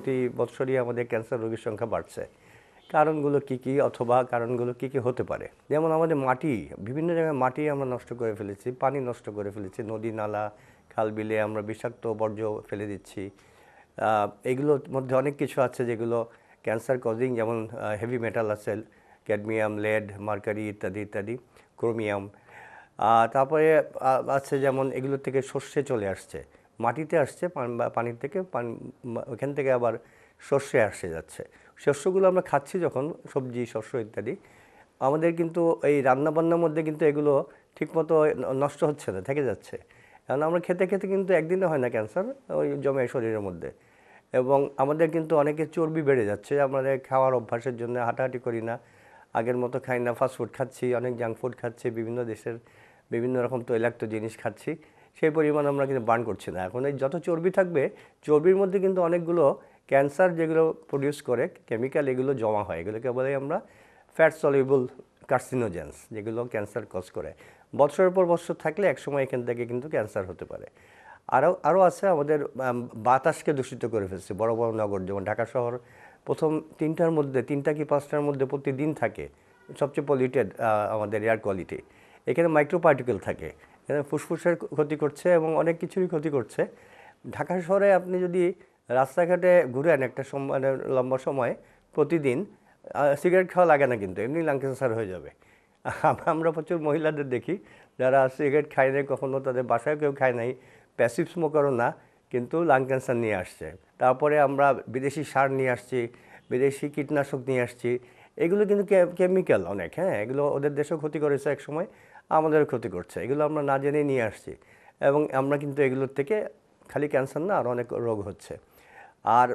প্রতি বছরই আমাদের ক্যান্সার রোগীর সংখ্যা বাড়ছে। কারণগুলো কি কি অথবা কারণগুলো কি কি হতে পারে? যেমন আমাদের মাটি, বিভিন্ন জায়গায় মাটি আমরা নষ্ট করে ফেলেছি, পানি নষ্ট করে ফেলেছি, নদী নালা, খাল বিলে আমরা বিষাক্ত বর্জ্য ফেলে দিচ্ছি। এগুলোর মধ্যে অনেক কিছু আছে যেগুলো ক্যান্সার কজিং যেমন হেভি মেটাল আছে ক্যাডমিয়াম লেড মার্কারি ইত্যাদি ইত্যাদি ক্রোমিয়াম তারপরে আছে যেমন এগুলো থেকে শস্যে চলে আসছে। মাটিতে আসছে পানির থেকে ওখান থেকে আবার শস্যে আসে যাচ্ছে। শস্যগুলো আমরা খাচ্ছি যখন, সবজি, শস্য ইত্যাদি, আমাদের কিন্তু এই রান্নাবান্নার মধ্যে কিন্তু এগুলো ঠিকমতো নষ্ট হচ্ছে না, থেকে যাচ্ছে। কারণ আমরা খেতে খেতে কিন্তু একদিনে হয় না ক্যান্সার, ওই জমে শরীরের মধ্যে। এবং আমাদের কিন্তু অনেকে চর্বি বেড়ে যাচ্ছে, আমাদের খাওয়ার অভ্যাসের জন্য হাঁটাহাঁটি করি না, আগের মতো খাই না ফাস্ট ফুড খাচ্ছি, অনেক জাঙ্ক ফুড খাচ্ছি, বিভিন্ন দেশের বিভিন্ন রকম তৈলাক্ত জিনিস খাচ্ছি। সেই পরিমাণ আমরা কিন্তু বার্ন করছি না। এখন এই যত চর্বি থাকবে, চর্বির মধ্যে কিন্তু অনেকগুলো ক্যান্সার যেগুলো প্রডিউস করে কেমিক্যাল এগুলো জমা হয়। এগুলোকে বলে আমরা ফ্যাট সলিউবল কার্সিনোজেন্স যেগুলো ক্যান্সার কজ করে। বছরের পর বছর থাকলে একসময় এখান থেকে কিন্তু ক্যান্সার হতে পারে। আরও আরও আছে আমাদের বাতাসকে দূষিত করে ফেলছে। বড় বড় নগর, যেমন ঢাকা শহর, প্রথম তিনটার মধ্যে, তিনটা কি পাঁচটার মধ্যে প্রতিদিন থাকে। সবচেয়ে পলিউটেড আমাদের এয়ার কোয়ালিটি এখানে মাইক্রো পার্টিকেল থাকে। এখানে ফুসফুসের ক্ষতি করছে এবং অনেক কিছুরই ক্ষতি করছে। ঢাকা শহরে আপনি যদি রাস্তাঘাটে ঘুরেন একটা মানে লম্বা সময়, প্রতিদিন সিগারেট খাওয়া লাগে না কিন্তু, এমনি লাং ক্যান্সার হয়ে যাবে। আমরা প্রচুর মহিলাদের দেখি, যারা সিগারেট খায় নাই, কখনো তাদের বাসায় কেউ খায় নাই প্যাসিভ স্মোকারও না, কিন্তু লাং ক্যান্সার নিয়ে আসছে। তারপরে আমরা বিদেশি সার নিয়ে আসছি, বিদেশি কীটনাশক নিয়ে আসছি। এগুলো কিন্তু কেমিক্যাল অনেক হ্যাঁ? এগুলো ওদের দেশেও ক্ষতি করেছে এক সময় আমাদেরও ক্ষতি করছে। এগুলো আমরা না জেনে নিয়ে আসছি। এবং আমরা কিন্তু এগুলোর থেকে খালি ক্যান্সার না, আর অনেক রোগ হচ্ছে। আর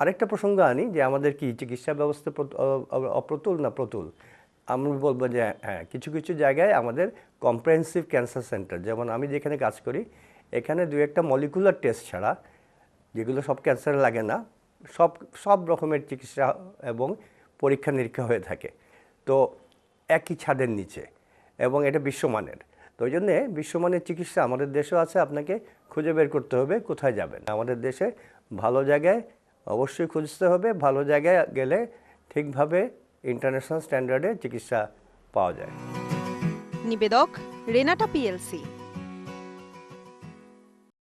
আরেকটা প্রসঙ্গ আনি যে, আমাদের কি চিকিৎসা ব্যবস্থা অপ্রতুল না প্রতুল? আমি বলব যে হ্যাঁ কিছু কিছু জায়গায় আমাদের কম্প্রেহেন্সিভ ক্যান্সার সেন্টার যেমন আমি যেখানে কাজ করি, এখানে দু একটা মলিকুলার টেস্ট ছাড়া, যেগুলো সব ক্যান্সারে লাগে না, সব সব রকমের চিকিৎসা এবং পরীক্ষা নিরীক্ষা হয়ে থাকে। তো একই ছাদের নিচে। এবং এটা বিশ্বমানের। তো ওই জন্যে বিশ্বমানের চিকিৎসা আমাদের দেশেও আছে, আপনাকে খুঁজে বের করতে হবে, কোথায় যাবেন। আমাদের দেশে ভালো জায়গায় অবশ্যই খুঁজতে হবে, ভালো জায়গায় গেলে ঠিকভাবে ইন্টারন্যাশনাল স্ট্যান্ডার্ডে চিকিৎসা পাওয়া যায়। নিবেদক রেনাটা পিএলসি।